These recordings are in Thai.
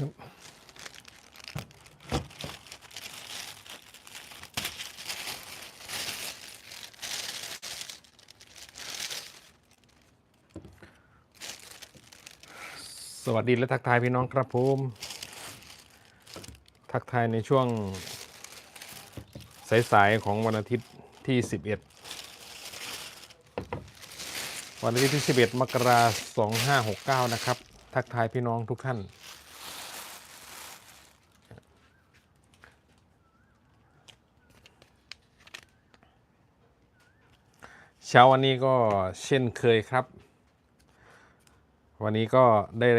สวัสดีและทักทายพี่น้องครับผมทักทายในช่วงสายๆของวันอาทิตย์ที่ 11 วันอาทิตย์ที่ 11 มกราคม2569 นะครับ ทักทายพี่น้องทุกท่าน เช้าวันนี้ก็เช่นเคยครับ วันนี้ก็ได้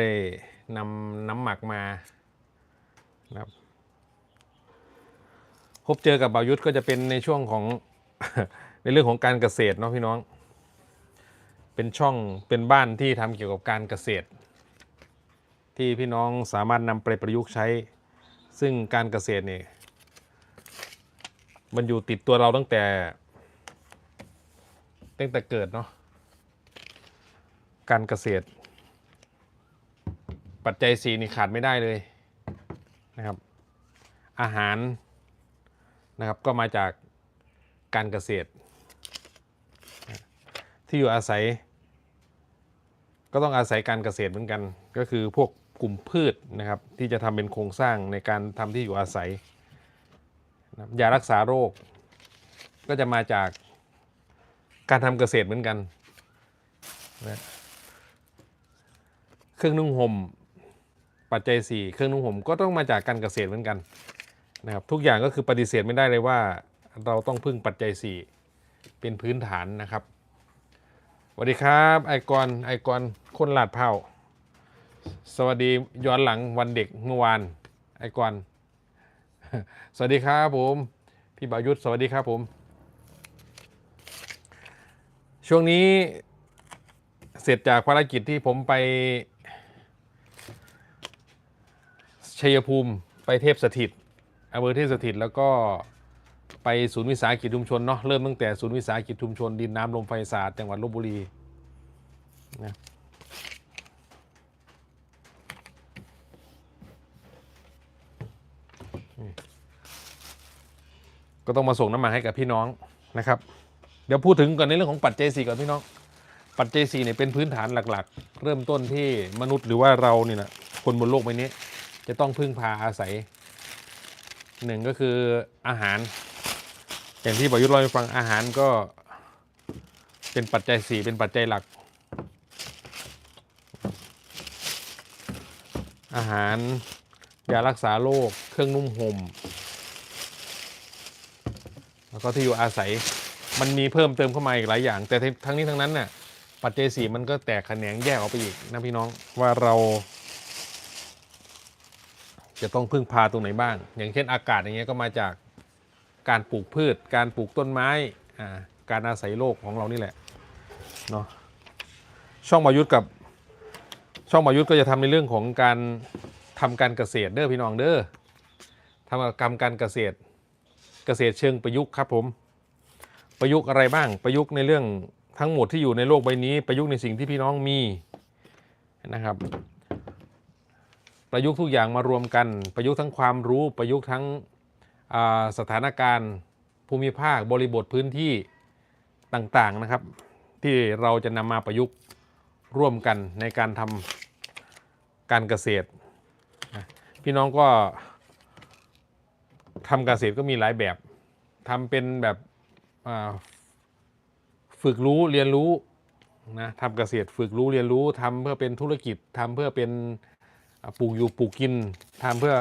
นำน้ำหมักมานะครับพบเจอกับบ่าวยุทธก็จะเป็นในช่วงของ ในเรื่องของการเกษตรเนาะพี่น้อง เป็นช่องเป็นบ้านที่ทำเกี่ยวกับการเกษตร ที่พี่น้องสามารถนำไปประยุกต์ใช้ ซึ่งการเกษตรเนี่ยมันอยู่ติดตัวเราตั้งแต่ ตั้งแต่เกิดเนาะการเกษตร ปัจจัยสี่นี่ขาดไม่ได้เลยนะครับ อาหารนะครับก็มาจากการเกษตร ที่อยู่อาศัย ก็ต้องอาศัยการเกษตรเหมือนกัน ก็คือพวกกลุ่มพืชนะครับ ที่จะทำเป็นโครงสร้างในการทำที่อยู่อาศัยยารักษาโรค ก็จะมาจาก การทำเกษตรเหมือนกันนะเครื่องนุ่งห่มปัจจัย 4 เครื่องนุ่งห่มก็ต้องมาจากการเกษตรเหมือนกันนะครับทุกอย่างก็คือปฏิเสธไม่ได้เลยว่า เราต้องพึ่งปัจจัย 4 เป็นพื้นฐานนะครับสวัสดีครับไอกรไอกรคนลาดเผาสวัสดีย้อนหลังวันเด็กเมื่อวานไอกรสวัสดีครับผม พี่บายุทธสวัสดีครับผม ช่วงนี้เสร็จจากภารกิจที่ผมไปชัยภูมิไปเทพสถิตอำเภอเทพสถิตแล้วก็ไปศูนย์วิสาหกิจชุมชนเนาะเริ่มตั้งแต่ศูนย์วิสาหกิจชุมชน ดินน้ำลมไฟศาสะอาดจังหวัดลบบุรีนะก็ต้องมาส่งน้ำมันให้กับพี่น้องนะครับ ดี๋ยวพูดถึงก่อนในเรื่องของปัจเจัยสี่ก่อนพี่น้อง ปัจเจัยสี่เนี่ยเป็นพื้นฐานหลักๆ เริ่มต้นที่มนุษย์หรือว่าเราเนี่ยนะคนบนโลกใบนี้ จะต้องพึ่งพาอาศัยหนึ่งก็คืออาหาร อย่างที่ประยุทธ์เล่าให้ฟังอาหารก็เป็นปัจจัยสี่เป็นปัจจัยหลัก อาหารยารักษาโรคเครื่องนุ่มห่มแล้วก็ที่อยู่อาศัย มันมีเพิ่มเติมเข้ามาอีกหลายอย่าง แต่ทั้งนี้ทั้งนั้นน่ะปัจจัยสี่มันก็แตกแขนงแยกออกไปอีกนะพี่น้องว่าเรา จะต้องพึ่งพาตรงไหนบ้าง อย่างเช่นอากาศอย่างเงี้ยก็มาจากการปลูกพืช การปลูกต้นไม้อ่าการอาศัยโลกของเรานี่แหละเนาะช่องบายุทธกับช่องบายุทธก็จะทำในเรื่องของการทำการเกษตรเด้อพี่น้องเด้อทำกรรมการเกษตรเกษตรเชิงประยุกต์ครับผม ประยุกต์อะไรบ้าง ประยุกต์ในเรื่องทั้งหมดที่อยู่ในโลกใบนี้ ประยุกต์ในสิ่งที่พี่น้องมีนะครับ ประยุกต์ทุกอย่างมารวมกัน ประยุกต์ทั้งความรู้ ประยุกต์ทั้งสถานการณ์ภูมิภาคบริบทพื้นที่ต่างๆนะครับ ที่เราจะนำมาประยุกต์ร่วมกันในการทำการเกษตร พี่น้องก็ทำเกษตรก็มีหลายแบบทำเป็นแบบ ฝึกรู้เรียนรู้นะทำเกษตรฝึกรู้เรียนรู้ทำเพื่อเป็นธุรกิจทำเพื่อเป็นปลูกอยู่ปลูกกินทำเพื่อ